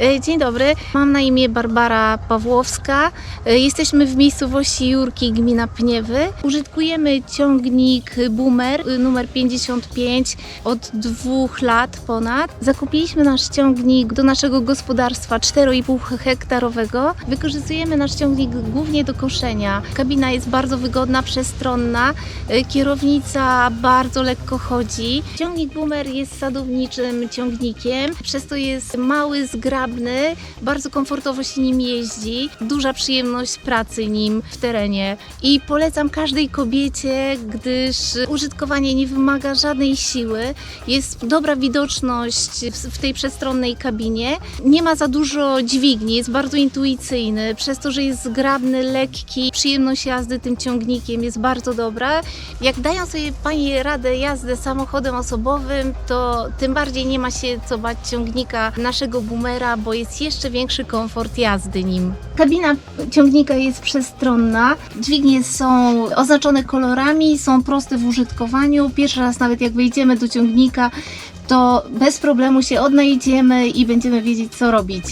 E, Dzień dobry, mam na imię Barbara Pawłowska. E, Jesteśmy w miejscowości Jurki, gmina Pniewy. Użytkujemy ciągnik Boomer y, numer 55 od dwóch lat ponad. Zakupiliśmy nasz ciągnik do naszego gospodarstwa 4,5 hektarowego. Wykorzystujemy nasz ciągnik głównie do koszenia. Kabina jest bardzo wygodna, przestronna. E, Kierownica bardzo lekko chodzi. Ciągnik Boomer jest sadowniczym ciągnikiem, przez to jest mały, zgrabny, bardzo komfortowo się nim jeździ, duża przyjemność pracy nim w terenie. I polecam każdej kobiecie, gdyż użytkowanie nie wymaga żadnej siły, jest dobra widoczność w- tej przestronnej kabinie, nie ma za dużo dźwigni, jest bardzo intuicyjny, przez to, że jest zgrabny, lekki, przyjemność jazdy tym ciągnikiem jest bardzo dobra. Jak dają sobie Panie radę jazdę samochodem osobowym, to tym bardziej nie ma się co bać ciągnika naszego boomera, bo jest jeszcze większy komfort jazdy nim. Kabina ciągnika jest przestronna, dźwignie są oznaczone kolorami, są proste w użytkowaniu. Pierwszy raz nawet jak wejdziemy do ciągnika, to bez problemu się odnajdziemy i będziemy wiedzieć co robić.